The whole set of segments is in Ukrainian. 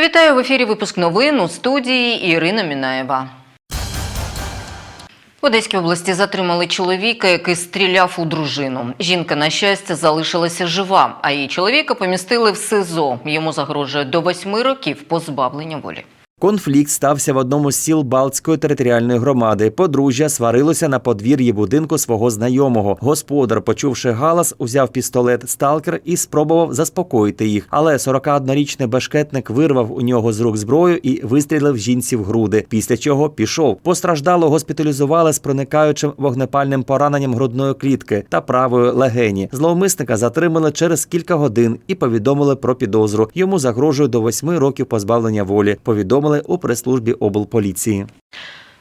Вітаю в ефірі. Випуск новин у студії Ірина Мінаєва. В Одеській області затримали чоловіка, який стріляв у дружину. Жінка, на щастя, залишилася жива, а її чоловіка помістили в СИЗО. Йому загрожує до восьми років позбавлення волі. Конфлікт стався в одному з сіл Балтської територіальної громади. Подружжя сварилося на подвір'ї будинку свого знайомого. Господар, почувши галас, узяв пістолет сталкер і спробував заспокоїти їх. Але 41-річний башкетник вирвав у нього з рук зброю і вистрілив жінці в груди. Після чого пішов. Постраждало госпіталізували з проникаючим вогнепальним пораненням грудної клітки та правої легені. Зловмисника затримали через кілька годин і повідомили про підозру. Йому загрожує до восьми років позбавлення волі. Повідомили у прес-службі облполіції.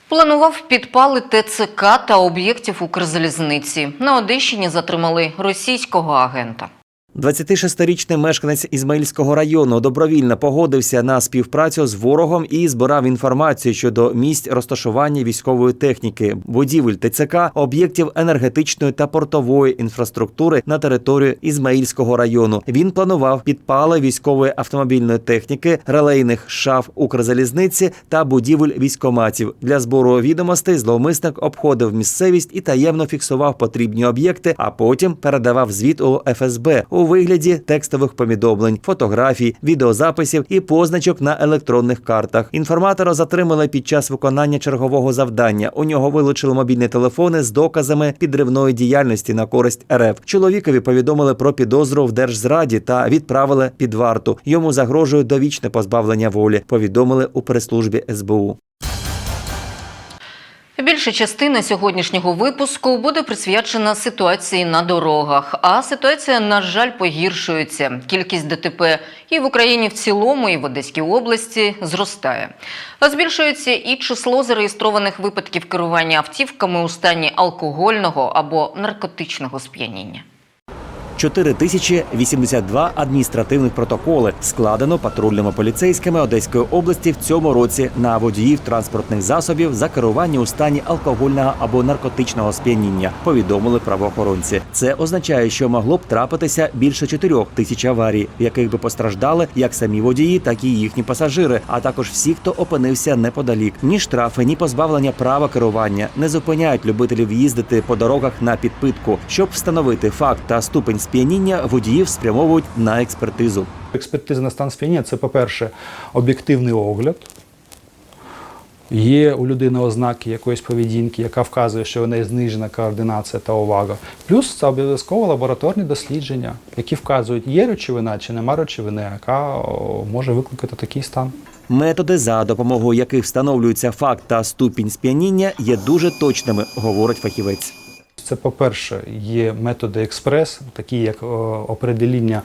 Планував підпали ТЦК та об'єктів Укрзалізниці. На Одещині затримали російського агента. 26-річний мешканець Ізмаїльського району добровільно погодився на співпрацю з ворогом і збирав інформацію щодо місць розташування військової техніки, будівель ТЦК, об'єктів енергетичної та портової інфраструктури на територію Ізмаїльського району. Він планував підпали військової автомобільної техніки, релейних шаф Укрзалізниці та будівель військоматів. Для збору відомостей зловмисник обходив місцевість і таємно фіксував потрібні об'єкти, а потім передавав звіт у ФСБ у вигляді текстових повідомлень, фотографій, відеозаписів і позначок на електронних картах. Інформатора затримали під час виконання чергового завдання. У нього вилучили мобільні телефони з доказами підривної діяльності на користь РФ. Чоловікові повідомили про підозру в держзраді та відправили під варту. Йому загрожує довічне позбавлення волі. Повідомили у прес-службі СБУ. Більша частина сьогоднішнього випуску буде присвячена ситуації на дорогах. А ситуація, на жаль, погіршується. Кількість ДТП і в Україні в цілому, і в Одеській області зростає. Збільшується і число зареєстрованих випадків керування автівками у стані алкогольного або наркотичного сп'яніння. 4082 адміністративних протоколи складено патрульними поліцейськими Одеської області в цьому році на водіїв транспортних засобів за керування у стані алкогольного або наркотичного сп'яніння. Повідомили правоохоронці. Це означає, що могло б трапитися більше 4 тисяч аварій, в яких би постраждали як самі водії, так і їхні пасажири, а також всі, хто опинився неподалік. Ні штрафи, ні позбавлення права керування не зупиняють любителів їздити по дорогах на підпитку. Щоб встановити факт та ступень сп'яніння, водіїв спрямовують на експертизу. Експертиза на стан сп'яніння це, по-перше, об'єктивний огляд. Є у людини ознаки якоїсь поведінки, яка вказує, що у неї знижена координація та увага. Плюс це обов'язково лабораторні дослідження, які вказують, є речовина чи нема речовини, яка може викликати такий стан. Методи, за допомогою яких встановлюється факт та ступінь сп'яніння, є дуже точними, говорить фахівець. Це, по-перше, є методи експрес, такі як определіння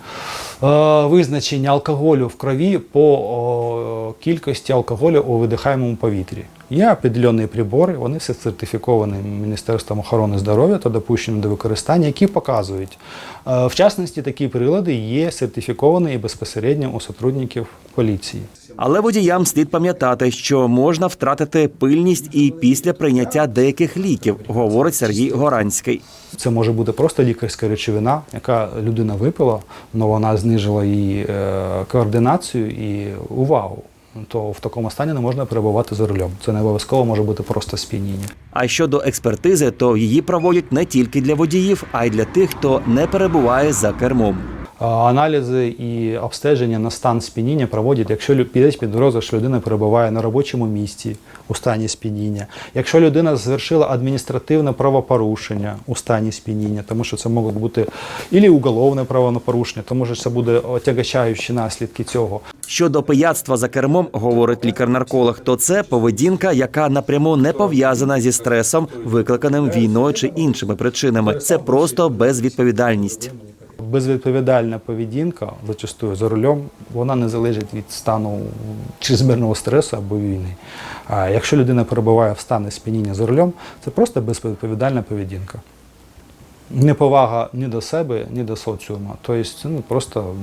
е, визначення алкоголю в крові по кількості алкоголю у видихаємому повітрі. Є определені прибори, вони все сертифіковані Міністерством охорони здоров'я та допущені до використання, які показують. Е, в частності, такі прилади є сертифіковані і безпосередньо у сотрудників поліції. Але водіям слід пам'ятати, що можна втратити пильність і після прийняття деяких ліків, говорить Сергій Горанський. Це може бути просто лікарська речовина, яка людина випила, але вона знижила її е, координацію і увагу. То в такому стані не можна перебувати за рулем. Це не обов'язково може бути просто сп'яніння. А щодо експертизи, то її проводять не тільки для водіїв, а й для тих, хто не перебуває за кермом. А, Аналізи і обстеження на стан сп'яніння проводять, якщо лю- піде підозра, що людина перебуває на робочому місці у стані сп'яніння. Якщо людина звершила адміністративне правопорушення у стані сп'яніння, тому що це можуть бути і уголовне правопорушення, тому що це буде отягачаючі наслідки цього. Щодо пияцтва за кермом, говорить лікар-нарколог, то це поведінка, яка напряму не пов'язана зі стресом, викликаним війною чи іншими причинами. Це просто безвідповідальність. Безвідповідальна поведінка, зачастую за рулем, вона не залежить від стану чрезмірного стресу або війни. А якщо людина перебуває в стані сп'яніння за рулем, це просто безвідповідальна поведінка. Неповага ні до себе, ні до соціуму. Тобто, ну просто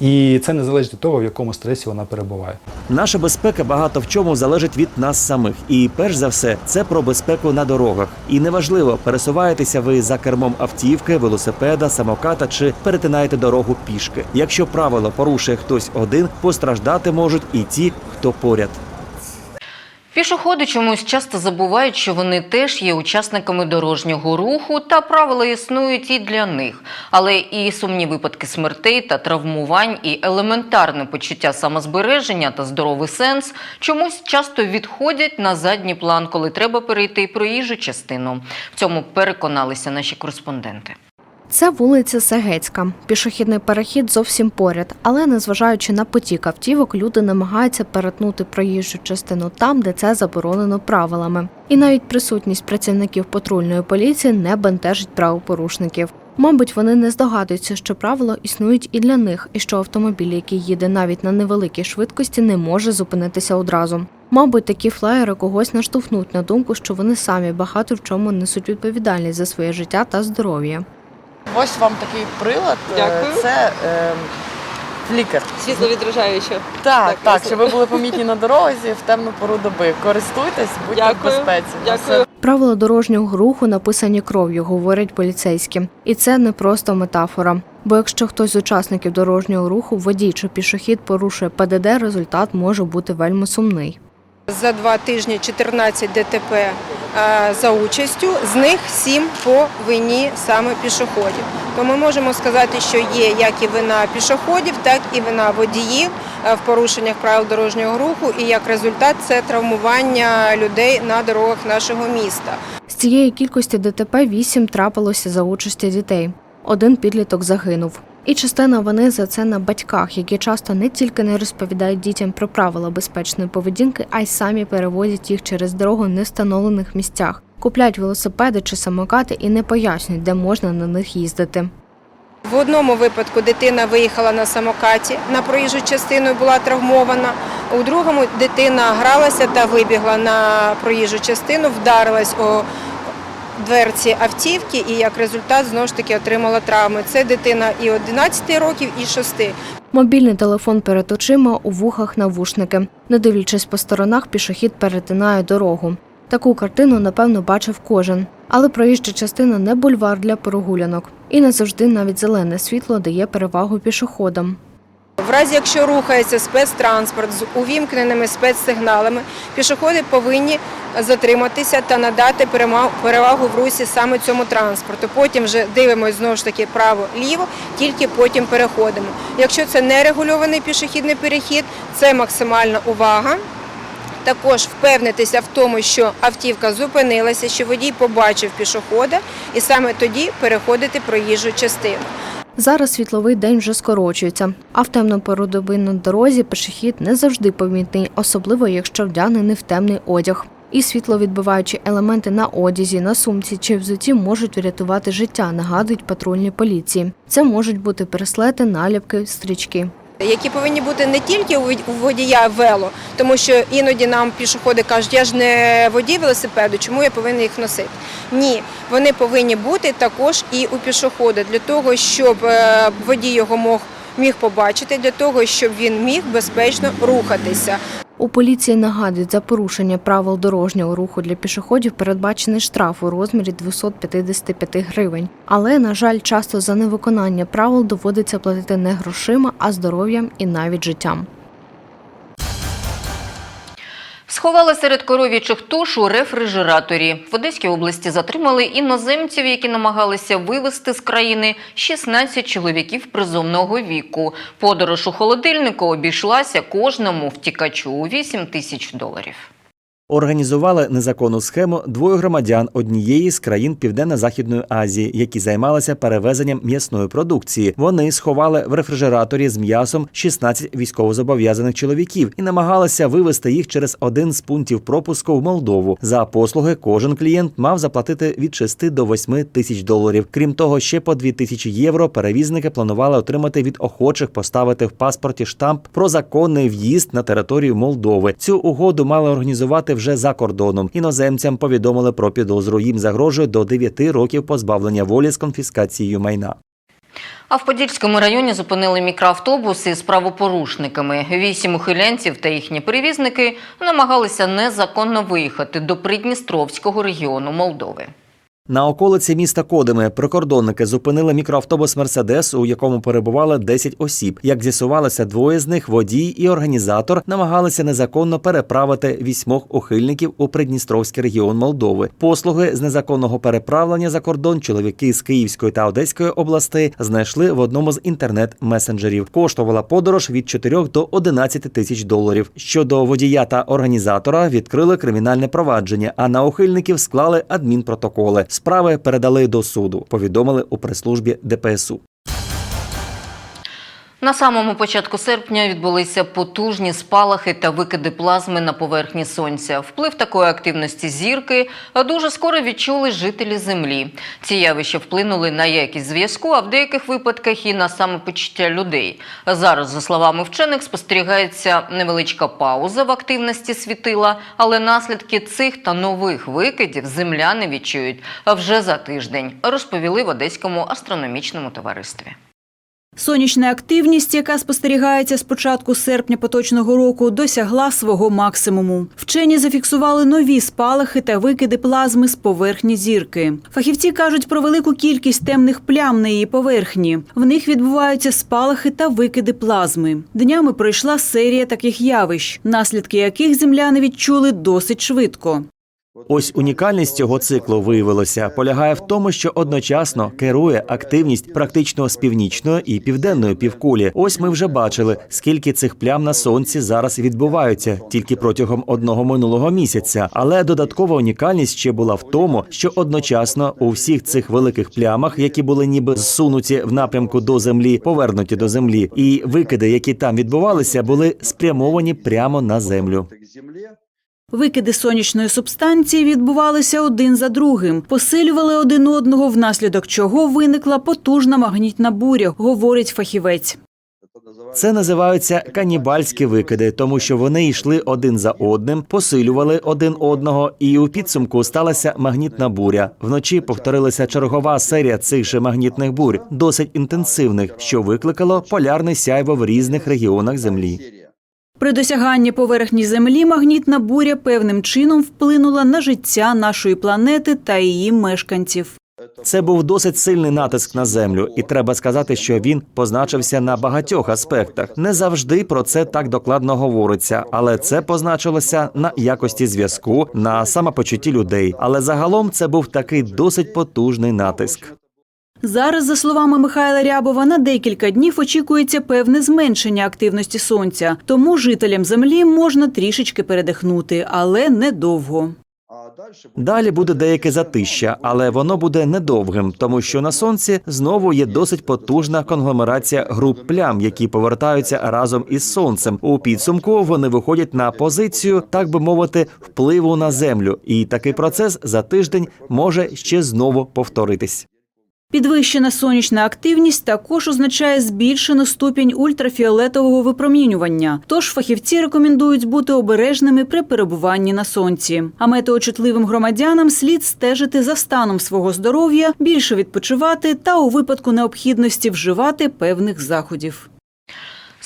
і це не залежить від того, в якому стресі вона перебуває. Наша безпека багато в чому залежить від нас самих. І перш за все, це про безпеку на дорогах. І неважливо, пересуваєтеся ви за кермом автівки, велосипеда, самоката чи перетинаєте дорогу пішки. Якщо правило порушує хтось один, постраждати можуть і ті, хто поряд. Пішоходи чомусь часто забувають, що вони теж є учасниками дорожнього руху, та правила існують і для них. Але і сумні випадки смертей та травмувань, і елементарне почуття самозбереження та здоровий сенс чомусь часто відходять на задній план, коли треба перейти проїжджу частину. В цьому переконалися наші кореспонденти. Це вулиця Сегецька. Пішохідний перехід зовсім поряд, але незважаючи на потік автівок, люди намагаються перетнути проїжджу частину там, де це заборонено правилами. І навіть присутність працівників патрульної поліції не бентежить правопорушників. Мабуть, вони не здогадуються, що правила існують і для них, і що автомобіль, який їде навіть на невеликій швидкості, не може зупинитися одразу. Мабуть, такі флаєри когось наштовхнуть на думку, що вони самі багато в чому несуть відповідальність за своє життя та здоров'я. Ось вам такий прилад. Е, Дякую. Це е, флікер. Світловідражаюче. Так, Так, так, щоб ви були помітні на дорозі в темну пору доби. Користуйтесь, будьте в безпеці. Дякую. Правила дорожнього руху написані кров'ю, говорять поліцейські. І це не просто метафора. Бо якщо хтось з учасників дорожнього руху, водій чи пішохід порушує ПДД, результат може бути вельми сумний. За два тижні 14 ДТП е, за участю, з них 7 по вині саме пішоходів. То ми можемо сказати, що є як і вина пішоходів, так і вина водіїв е, в порушеннях правил дорожнього руху, і як результат це травмування людей на дорогах нашого міста. З цієї кількості ДТП 8 трапилося за участі дітей. Один підліток загинув. І частина вини за це на батьках, які часто не тільки не розповідають дітям про правила безпечної поведінки, а й самі перевозять їх через дорогу в невстановлених місцях, купляють велосипеди чи самокати і не пояснюють, де можна на них їздити. В одному випадку дитина виїхала на самокаті на проїжджу частину була травмована. У другому дитина гралася та вибігла на проїжджу частину, вдарилась у дверці автівки і як результат знову ж таки отримала травми. Це дитина і 11 років, і 6. Мобільний телефон перед очима, у вухах навушники. Не дивлячись по сторонах, пішохід перетинає дорогу. Таку картину, напевно, бачив кожен. Але проїжджа частина не бульвар для прогулянок. І не завжди навіть зелене світло дає перевагу пішоходам. В разі, якщо рухається спецтранспорт з увімкненими спецсигналами, пішоходи повинні затриматися та надати перевагу в русі саме цьому транспорту. Потім вже дивимося знову ж таки право-ліво, тільки потім переходимо. Якщо це нерегульований пішохідний перехід, це максимальна увага. Також впевнитися в тому, що автівка зупинилася, що водій побачив пішохода, і саме тоді переходити проїжджу частину. Зараз світловий день вже скорочується, а в темну пору на дорозі пешехід не завжди помітний, особливо якщо вдягнений в темний одяг. І світловідбиваючі елементи на одязі, на сумці чи взуті можуть врятувати життя, нагадують патрульні поліції. Це можуть бути переслети, наліпки, стрічки. Які повинні бути не тільки у водія вело, тому що іноді нам пішоходи кажуть, я ж не водій велосипеду, чому я повинен їх носити? Ні, вони повинні бути також і у пішохода для того, щоб е, водій його мог міг побачити, для того, щоб він міг безпечно рухатися. У поліції нагадують, за порушення правил дорожнього руху для пішоходів передбачений штраф у розмірі 255 гривень. Але, на жаль, часто за невиконання правил доводиться платити не грошима, а здоров'ям і навіть життям. Сховали серед коров'ячих туш у рефрижераторі. В Одеській області затримали іноземців, які намагалися вивезти з країни 16 чоловіків призовного віку. Подорож у холодильнику обійшлася кожному втікачу у 8 тисяч доларів. Організували незаконну схему двоє громадян однієї з країн Південно-Західної Азії, які займалися перевезенням м'ясної продукції. Вони сховали в рефрижераторі з м'ясом 16 військовозобов'язаних чоловіків і намагалися вивезти їх через один з пунктів пропуску в Молдову. За послуги кожен клієнт мав заплатити від 6 до 8 тисяч доларів. Крім того, ще по 2 тисячі євро перевізники планували отримати від охочих поставити в паспорті штамп про законний в'їзд на територію Молдови. Цю угоду мали організувати вже за кордоном. Іноземцям повідомили про підозру. Їм загрожує до 9 років позбавлення волі з конфіскацією майна. А в Подільському районі зупинили мікроавтобус із правопорушниками. Вісім ухилянців та їхні перевізники намагалися незаконно виїхати до Придністровського регіону Молдови. На околиці міста Кодими прикордонники зупинили мікроавтобус Мерседес, у якому перебували 10 осіб. Як з'ясувалося, двоє з них водій і організатор намагалися незаконно переправити вісьмох ухильників у Придністровський регіон Молдови. Послуги з незаконного переправлення за кордон чоловіки з Київської та Одеської областей знайшли в одному з інтернет-месенджерів. Коштувала подорож від 4 до 11 тисяч доларів. Щодо водія та організатора відкрили кримінальне провадження, а на ухильників склали адмінпротоколи. Справи передали до суду. Повідомили у прес-службі ДПСУ. На самому початку серпня відбулися потужні спалахи та викиди плазми на поверхні сонця. Вплив такої активності зірки дуже скоро відчули жителі Землі. Ці явища вплинули на якість зв'язку, а в деяких випадках і на самопочуття людей. Зараз, за словами вчених, спостерігається невеличка пауза в активності світила, але наслідки цих та нових викидів земляни відчують вже за тиждень, розповіли в Одеському астрономічному товаристві. Сонячна активність, яка спостерігається з початку серпня поточного року, досягла свого максимуму. Вчені зафіксували нові спалахи та викиди плазми з поверхні зірки. Фахівці кажуть про велику кількість темних плям на її поверхні. В них відбуваються спалахи та викиди плазми. Днями пройшла серія таких явищ, наслідки яких земляни відчули досить швидко. Ось унікальність цього циклу виявилося полягає в тому, що одночасно керує активність практично з північної і південної півкулі. Ось ми вже бачили, скільки цих плям на сонці зараз відбуваються тільки протягом одного минулого місяця. Але додаткова унікальність ще була в тому, що одночасно у всіх цих великих плямах, які були ніби зсунуті в напрямку до землі, повернуті до землі, і викиди, які там відбувалися, були спрямовані прямо на землю. Викиди сонячної субстанції відбувалися один за другим, посилювали один одного, внаслідок чого виникла потужна магнітна буря, говорить фахівець. Це називаються канібальські викиди, тому що вони йшли один за одним, посилювали один одного, і у підсумку сталася магнітна буря. Вночі повторилася чергова серія цих же магнітних бурь, досить інтенсивних, що викликало полярне сяйво в різних регіонах Землі. При досяганні поверхні Землі магнітна буря певним чином вплинула на життя нашої планети та її мешканців. Це був досить сильний натиск на землю, і треба сказати, що він позначився на багатьох аспектах. Не завжди про це так докладно говориться, але це позначилося на якості зв'язку, на самопочутті людей. Але загалом це був такий досить потужний натиск. Зараз, за словами Михайла Рябова, на декілька днів очікується певне зменшення активності сонця, тому жителям землі можна трішечки передихнути, але недовго. Далі буде деяке затища, але воно буде недовгим, тому що на сонці знову є досить потужна конгломерація груп плям, які повертаються разом із сонцем. У підсумку вони виходять на позицію, так би мовити, впливу на землю. І такий процес за тиждень може ще знову повторитись. Підвищена сонячна активність також означає збільшену ступінь ультрафіолетового випромінювання. Тож фахівці рекомендують бути обережними при перебуванні на сонці. А метеочутливим громадянам слід стежити за станом свого здоров'я, більше відпочивати та у випадку необхідності вживати певних заходів.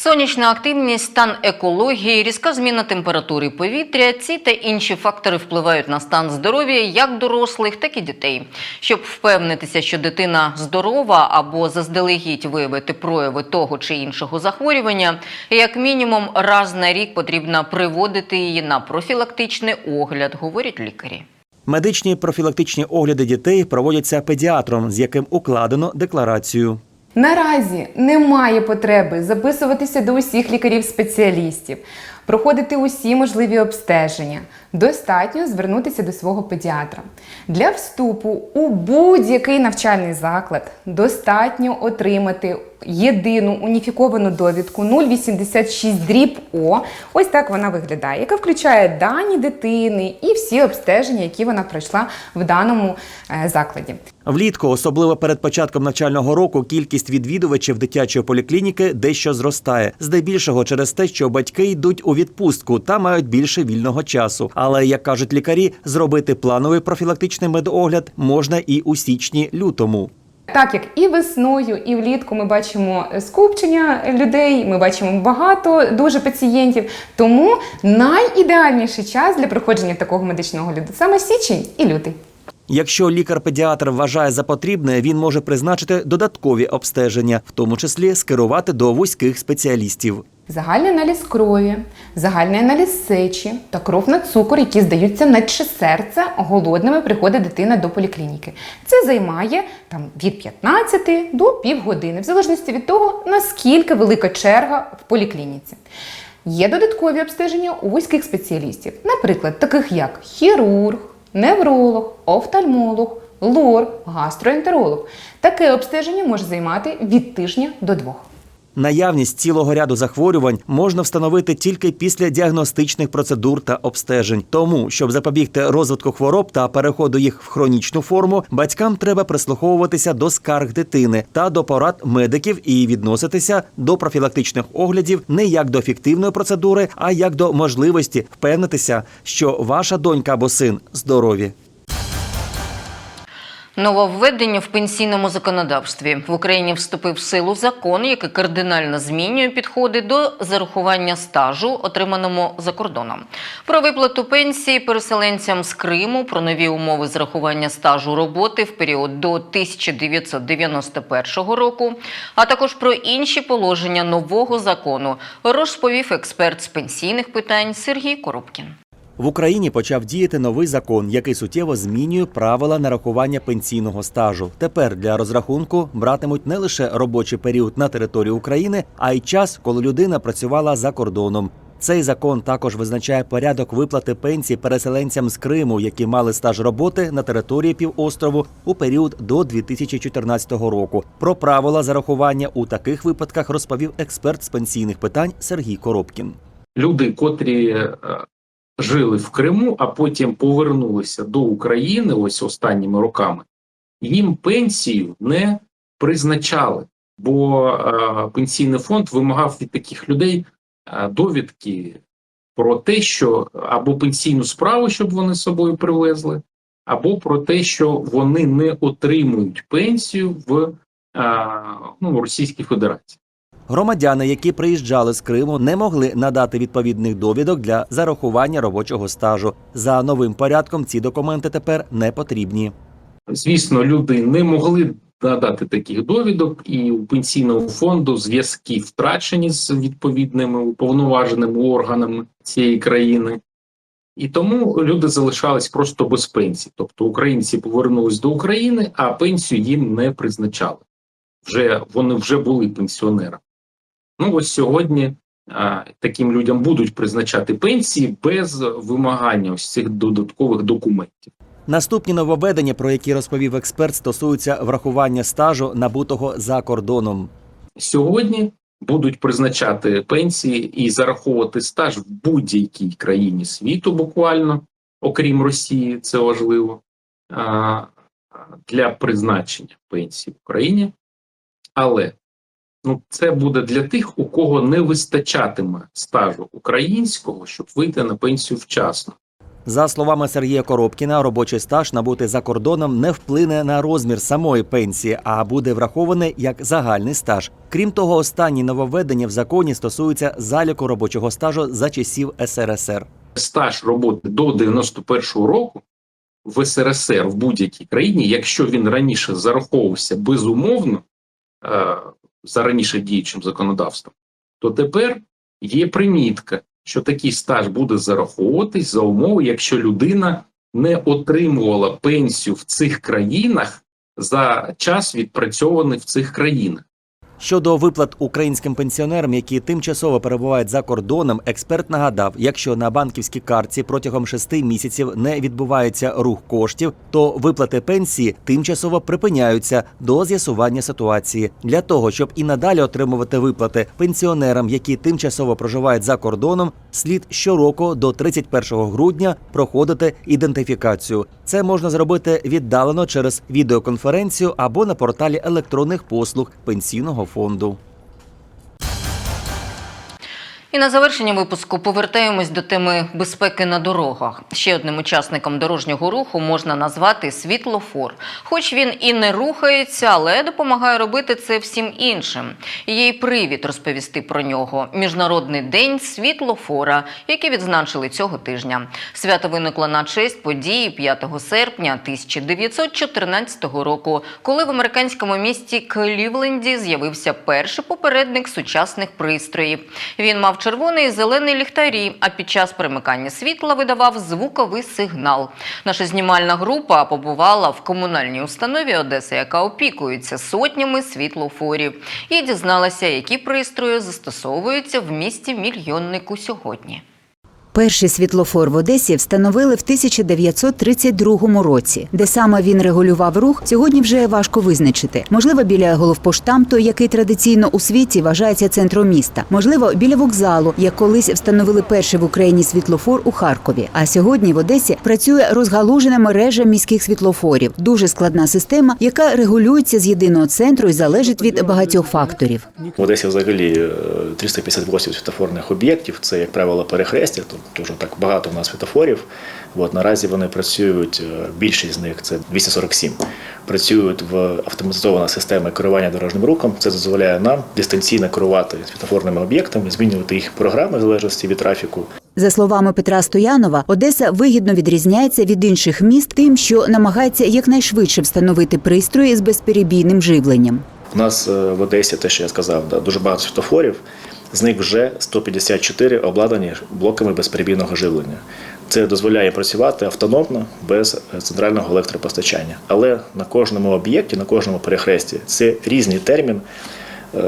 Сонячна активність, стан екології, різка зміна температури повітря. Ці та інші фактори впливають на стан здоров'я як дорослих, так і дітей. Щоб впевнитися, що дитина здорова або заздалегідь виявити прояви того чи іншого захворювання, як мінімум раз на рік потрібно приводити її на профілактичний огляд, говорять лікарі. Медичні профілактичні огляди дітей проводяться педіатром, з яким укладено декларацію. Наразі немає потреби записуватися до усіх лікарів-спеціалістів, проходити усі можливі обстеження. Достатньо звернутися до свого педіатра. Для вступу у будь-який навчальний заклад достатньо отримати єдину уніфіковану довідку 086 дріб О. Ось так вона виглядає, яка включає дані дитини і всі обстеження, які вона пройшла в даному е, закладі. Влітку, особливо перед початком навчального року, кількість відвідувачів дитячої поліклініки дещо зростає. Здебільшого через те, що батьки йдуть у відпустку та мають більше вільного часу. Але як кажуть лікарі, зробити плановий профілактичний медогляд можна і у січні-лютому. Так як і весною, і влітку ми бачимо скупчення людей, ми бачимо багато дуже пацієнтів. Тому найідеальніший час для проходження такого медичного люду саме січень і лютий. Якщо лікар-педіатр вважає за потрібне, він може призначити додаткові обстеження, в тому числі скерувати до вузьких спеціалістів. Загальний аналіз крові, загальний аналіз сечі та кров на цукор, які здаються наче серце, голодними приходить дитина до поліклініки. Це займає там від 15 до півгодини, в залежності від того, наскільки велика черга в поліклініці. Є додаткові обстеження у вузьких спеціалістів, наприклад, таких як хірург, невролог, офтальмолог, лор, гастроентеролог. Таке обстеження може займати від тижня до двох. Наявність цілого ряду захворювань можна встановити тільки після діагностичних процедур та обстежень. Тому, щоб запобігти розвитку хвороб та переходу їх в хронічну форму, батькам треба прислуховуватися до скарг дитини та до порад медиків і відноситися до профілактичних оглядів не як до фіктивної процедури, а як до можливості впевнитися, що ваша донька або син здорові. Нововведення в пенсійному законодавстві в Україні вступив в силу закон, який кардинально змінює підходи до зарахування стажу, отриманому за кордоном. Про виплату пенсії переселенцям з Криму, про нові умови зарахування стажу роботи в період до 1991 року, а також про інші положення нового закону, розповів експерт з пенсійних питань Сергій Коробкін. В Україні почав діяти новий закон, який суттєво змінює правила нарахування пенсійного стажу. Тепер для розрахунку братимуть не лише робочий період на території України, а й час, коли людина працювала за кордоном. Цей закон також визначає порядок виплати пенсій переселенцям з Криму, які мали стаж роботи на території півострову у період до 2014 року. Про правила зарахування у таких випадках розповів експерт з пенсійних питань Сергій Коробкін. люди, котрі е, жили в Криму, а потім повернулися до України ось останніми роками, їм пенсію не призначали, бо е, пенсійний фонд вимагав від таких людей е, довідки про те, що або пенсійну справу, щоб вони з собою привезли, або про те, що вони не отримують пенсію в е, ну, Російській Федерації. Громадяни, які приїжджали з Криму, не могли надати відповідних довідок для зарахування робочого стажу. За новим порядком ці документи тепер не потрібні. Звісно, люди не могли надати таких довідок, і у пенсійного фонду зв'язки втрачені з відповідними уповноваженими органами цієї країни. І тому люди залишались просто без пенсії. Тобто українці повернулись до України, а пенсію їм не призначали. Вже вони вже були пенсіонерами. Ну ось сьогодні а, таким людям будуть призначати пенсії без вимагання ось цих додаткових документів. Наступні нововведення, про які розповів експерт, стосуються врахування стажу набутого за кордоном. Сьогодні будуть призначати пенсії і зараховувати стаж в будь-якій країні світу, буквально, окрім Росії, це важливо, для призначення пенсії в Україні. Але ну, це буде для тих, у кого не вистачатиме стажу українського, щоб вийти на пенсію вчасно. За словами Сергія Коробкіна, робочий стаж набутий за кордоном не вплине на розмір самої пенсії, а буде врахований як загальний стаж. Крім того, останні нововведення в законі стосуються заліку робочого стажу за часів СРСР. стаж роботи до 91-го року в СРСР в будь-якій країні, якщо він раніше зараховувався безумовно е, за раніше діючим законодавством, то тепер є примітка, що такий стаж буде зараховуватись за умови, якщо людина не отримувала пенсію в цих країнах за час відпрацьований в цих країнах. Щодо виплат українським пенсіонерам, які тимчасово перебувають за кордоном, експерт нагадав, якщо на банківській картці протягом шести місяців не відбувається рух коштів, то виплати пенсії тимчасово припиняються до з'ясування ситуації. Для того щоб і надалі отримувати виплати пенсіонерам, які тимчасово проживають за кордоном, слід щороку до 31 грудня проходити ідентифікацію. Це можна зробити віддалено через відеоконференцію або на порталі електронних послуг пенсійного фонду. І на завершення випуску повертаємось до теми безпеки на дорогах. Ще одним учасником дорожнього руху можна назвати світлофор. Хоч він і не рухається, але допомагає робити це всім іншим. Є й привід розповісти про нього. Міжнародний день світлофора, який відзначили цього тижня. Свято виникло на честь події 5 серпня 1914 року, коли в американському місті Клівленді з'явився перший попередник сучасних пристроїв. Він мав червоний і зелений ліхтарі, а під час примикання світла видавав звуковий сигнал. Наша знімальна група побувала в комунальній установі Одеси, яка опікується сотнями світлофорів, і дізналася, які пристрої застосовуються в місті мільйоннику сьогодні. Перший світлофор в Одесі встановили в 1932 році. Де саме він регулював рух, сьогодні вже важко визначити. Можливо, біля головпоштамту, який традиційно у світі вважається центром міста. Можливо, біля вокзалу, як колись встановили перший в Україні світлофор у Харкові. А сьогодні в Одесі працює розгалужена мережа міських світлофорів. Дуже складна система, яка регулюється з єдиного центру і залежить від багатьох факторів. В Одесі взагалі е, 358 світофорних об'єктів. Це, як правило, перехрестя. Дуже так багато в нас світофорів. От наразі вони працюють. е, Більшість з них це 247. Працюють в автоматизованій системі керування дорожнім рухом. Це дозволяє нам дистанційно керувати світофорними об'єктами, змінювати їх програми в залежності від трафіку. За словами Петра Стоянова, Одеса вигідно відрізняється від інших міст тим, що намагається якнайшвидше встановити пристрої з безперебійним живленням. У нас е, в Одесі, те, що я сказав, да, дуже багато світофорів. З них вже 154 обладнані блоками безперебійного живлення. Це дозволяє працювати автономно без е, центрального електропостачання. Але на кожному об'єкті, на кожному перехресті це різний термін, е,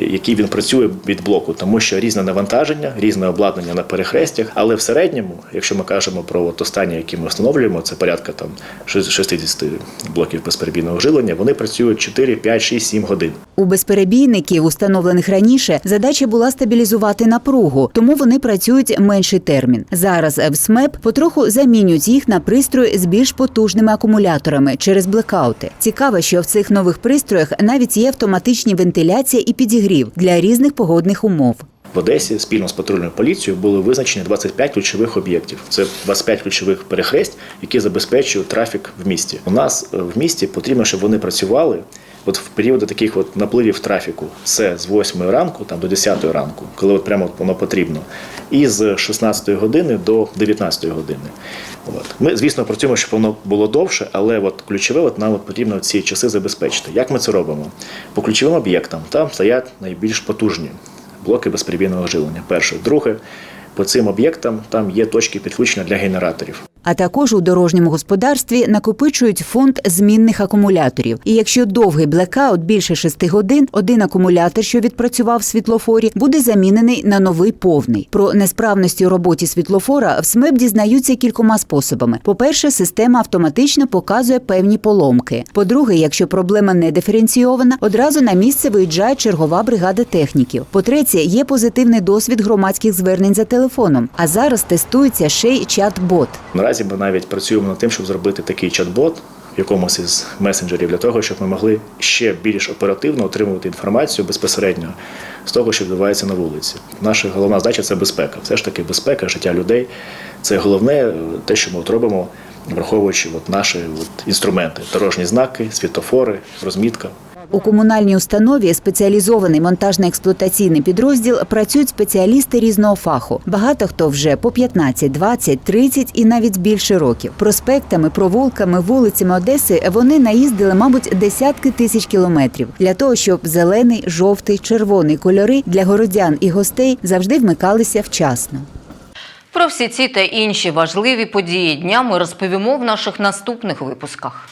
який він працює від блоку, тому що різне навантаження, різне обладнання на перехрестях, але в середньому, якщо ми кажемо про от останні, які ми встановлюємо, це порядка там 60 блоків безперебійного живлення, вони працюють 4, 5, 6, 7 годин. У безперебійників, установлених раніше, задача була стабілізувати напругу, тому вони працюють менший термін. Зараз в СМЕП потроху замінюють їх на пристрої з більш потужними акумуляторами через блекаути. Цікаво, що в цих нових пристроях навіть є автоматичні вентиляція і підігрів для різних погодних умов. В Одесі спільно з патрульною поліцією були визначені 25 ключових об'єктів. Це 25 ключових перехресть, які забезпечують трафік в місті. У нас е, в місті потрібно, щоб вони працювали. От в періоди таких от напливів трафіку, це з 8 ранку там до 10 ранку, коли от прямо воно потрібно, і з 16 години до 19 години. От. Ми, звісно, працюємо, щоб воно було довше, але от ключове от нам от потрібно ці часи забезпечити. Як ми це робимо? По ключовим об'єктам там стоять найбільш потужні блоки безперебійного живлення. Перше, друге, по цим об'єктам там є точки підключення для генераторів. А також у дорожньому господарстві накопичують фонд змінних акумуляторів. І якщо довгий блекаут більше 6 годин, один акумулятор, що відпрацював в світлофорі, буде замінений на новий повний. Про несправності у роботі світлофора в СМЕП дізнаються кількома способами. По-перше, система автоматично показує певні поломки. По-друге, якщо проблема не диференційована, одразу на місце виїжджає чергова бригада техніків. По-третє, є позитивний досвід громадських звернень за телефоном. А зараз тестується ще й чат-бот. Наразі ми навіть працюємо над тим, щоб зробити такий чат-бот в якомусь із месенджерів для того, щоб ми могли ще більш оперативно отримувати інформацію безпосередньо з того, що відбувається на вулиці. Наша головна задача це безпека. Все ж таки, безпека, життя людей це головне е, те, що ми от робимо, враховуючи от наші от інструменти: дорожні знаки, світофори, розмітка. У комунальній установі спеціалізований монтажно-експлуатаційний підрозділ працюють спеціалісти різного фаху. Багато хто вже по 15, 20, 30 і навіть більше років. Проспектами, провулками, вулицями Одеси вони наїздили, мабуть, десятки тисяч кілометрів для того, щоб зелений, жовтий, червоний кольори для городян і гостей завжди вмикалися вчасно. Про всі ці та інші важливі події дня ми розповімо в наших наступних випусках.